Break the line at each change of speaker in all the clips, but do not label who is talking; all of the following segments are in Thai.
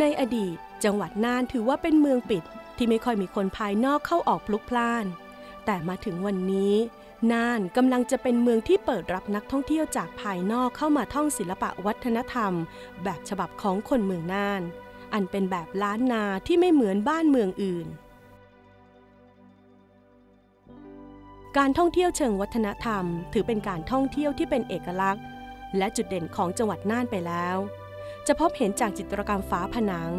ในอดีตจังหวัดน่านถือว่าเป็นเมืองปิดที่ไม่ค่อยมีคนภายนอกเข้าออกพลุกพล่าน แต่มาถึงวันนี้ น่านกำลังจะเป็นเมืองที่เปิดรับนักท่องเที่ยวจากภายนอกเข้ามาท่องศิลปะวัฒนธรรม แบบฉบับของคนเมืองน่าน อันเป็นแบบล้านนาที่ไม่เหมือนบ้านเมืองอื่น การท่องเที่ยวเชิงวัฒนธรรม ถือเป็นการท่องเที่ยวที่เป็นเอกลักษณ์ และจุดเด่นของจังหวัดน่านไปแล้ว จะพบเห็นจากจิตรกรรมฝาผนัง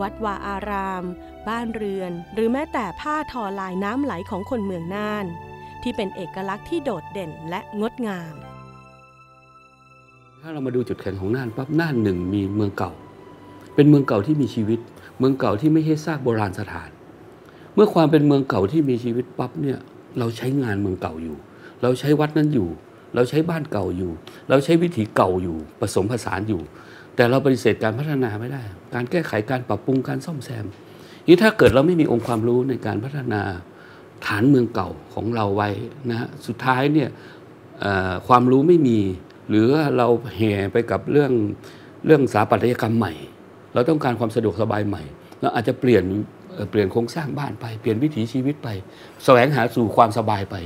วัดวาอาราม บ้านเรือน หรือแม้แต่ผ้าทอลายน้ำไหลของคนเมืองน่าน ที่เป็นเอกลักษณ์ที่โดดเด่นและงดงาม
ถ้าเรามาดูจุดแข็งของน่านปั๊บน่านหนึ่งมีเมืองเก่า เป็นเมืองเก่าที่มีชีวิต เมืองเก่าที่ไม่ใช่ซากโบราณสถาน เมื่อความเป็นเมืองเก่าที่มีชีวิตปั๊บเนี่ยเราใช้งานเมืองเก่าอยู่ เราใช้วัดนั้นอยู่ เราใช้บ้านเก่าอยู่ เราใช้วิถีเก่าอยู่ ผสมผสานอยู่ แต่เราปฏิเสธการพัฒนาไม่ได้ การแก้ไขการปรับปรุงการซ่อมแซมนี่ถ้าเกิดเราไม่มีองค์ความรู้ในการพัฒนาฐานเมืองเก่าของเราไว้นะฮะสุดท้ายเนี่ยความรู้ไม่มี หรือว่าเราแห่ไปกับเรื่องเรื่องสถาปัตยกรรมใหม่ เราต้องการความสะดวกสบายใหม่เราอาจจะเปลี่ยนเอ่อเปลี่ยนโครงสร้างบ้านไปเปลี่ยนวิถีชีวิตไป แสวงหาสู่ความสบายไป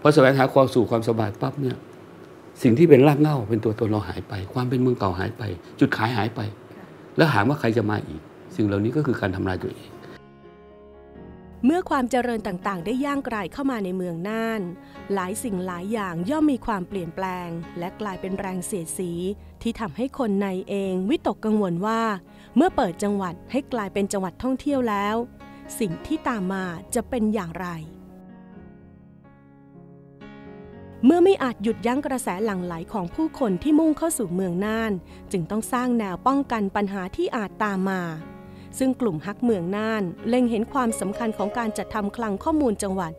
พอแสวงหาความสู่ความสบายปั๊บเนี่ย สิ่งที่เป็นรากเหง้าเป็นตัวตนเราหายไป ความเป็นเมืองเก่าหายไป จุดขายหายไป แล้วหาว่าใครจะมาอีก สิ่งเหล่านี้ก็คือการทำลายตัวเอง
เมื่อความเจริญต่างๆ ได้ย่างกรายเข้ามาในเมืองน่าน หลายสิ่งหลายอย่างย่อมมีความเปลี่ยนแปลง และกลายเป็นแรงเสียดสี ที่ทำให้คนในเองวิตกกังวลว่า เมื่อเปิดจังหวัดให้กลายเป็นจังหวัดท่องเที่ยวแล้ว สิ่งที่ตามมาจะเป็นอย่างไร เมื่อไม่อาจหยุดยั้งกระแสหลั่งไหลของผู้คนที่มุ่งเข้าสู่เมืองน่าน จึงต้องสร้างแนวป้องกันปัญหาที่อาจตามมา ซึ่งกลุ่มฮักเมืองน่าน เล็งเห็นความสำคัญของการจัดทำคลังข้อมูลจังหวัด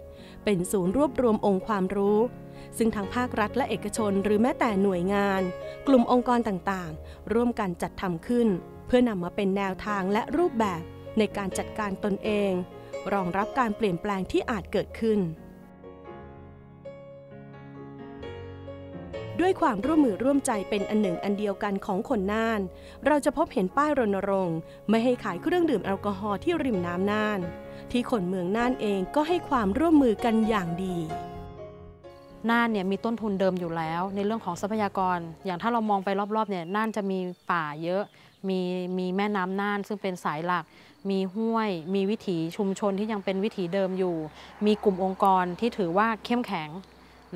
เป็นศูนย์รวบรวมองค์ความรู้ ซึ่งทางภาครัฐและเอกชนหรือแม้แต่หน่วยงาน กลุ่มองค์กรต่างๆ ร่วมกันจัดทำขึ้น เพื่อนำมาเป็นแนวทางและรูปแบบในการจัดการตนเอง รองรับการเปลี่ยนแปลงที่อาจเกิดขึ้น ด้วยความร่วมมือร่วมใจเป็นอันหนึ่งอันเดียวกันของคนน่าน เราจะพบเห็นป้ายรณรงค์ ไม่ให้ขายเครื่องดื่มแอลกอฮอล์ที่ริมน้ำน่าน ที่คนเมืองน่านเองก็ให้ความร่วมมือกันอย่างดี
น่านเนี่ยมีต้นทุนเดิมอยู่แล้ว ในเรื่องของทรัพยากร อย่างถ้าเรามองไปรอบๆเนี่ยน่านจะมีป่าเยอะ มีมีแม่น้ำน่านซึ่งเป็นสายหลัก มีห้วย มีวิถีชุมชนที่ยังเป็นวิถีเดิมอยู่ มีกลุ่มองค์กรที่ถือว่าเข้มแข็ง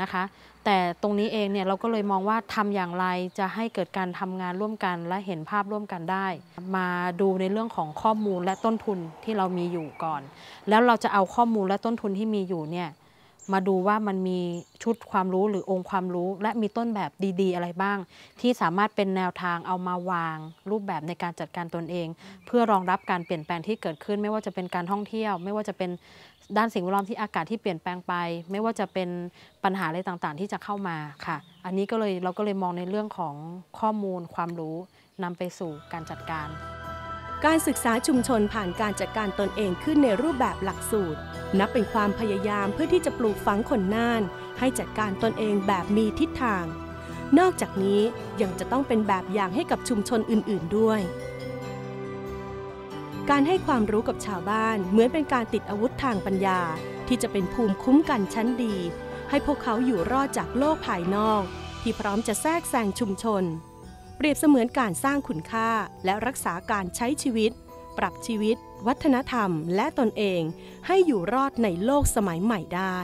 นะคะ แต่ตรงนี้เองเนี่ยเราก็เลยมองว่าทำอย่างไรจะให้เกิดการทำงานร่วมกันและเห็นภาพร่วมกันได้ มาดูในเรื่องของข้อมูลและต้นทุนที่เรามีอยู่ก่อน แล้วเราจะเอาข้อมูลและต้นทุนที่มีอยู่เนี่ย มาดูว่ามันมีชุดความรู้หรือองค์ความรู้ และมีต้นแบบดี ๆ อะไรบ้าง ที่สามารถเป็นแนวทางเอามาวาง รูปแบบในการจัดการตนเอง เพื่อรองรับการเปลี่ยนแปลงที่เกิดขึ้น ไม่ว่าจะเป็นการท่องเที่ยว ไม่ว่าจะเป็นด้านสิ่งแวดล้อมที่อากาศที่เปลี่ยนแปลงไป ไม่ว่าจะเป็นปัญหาอะไรต่างๆ ที่จะเข้ามาค่ะ อันนี้ก็เลยเราก็เลยมองในเรื่องของข้อมูลความรู้นำไปสู่การจัดการ
การศึกษาชุมชนผ่านการจัดการตนเองขึ้นในรูปแบบหลักสูตร นับเป็นความพยายามเพื่อที่จะปลูกฝังคนน่าน ให้จัดการตนเองแบบมีทิศทาง นอกจากนี้ยังจะต้องเป็นแบบอย่างให้กับชุมชนอื่น ๆด้วย การให้ความรู้กับชาวบ้านเหมือนเป็นการติดอาวุธทางปัญญา ที่จะเป็นภูมิคุ้มกันชั้นดี ให้พวกเขาอยู่รอดจากโลกภายนอก ที่พร้อมจะแทรกแซงชุมชน รียบเสมือนการสร้างคุณค่าและรักษาการใช้ชีวิต ปรับชีวิต วัฒนธรรม และตนเอง ให้อยู่รอดในโลกสมัยใหม่ได้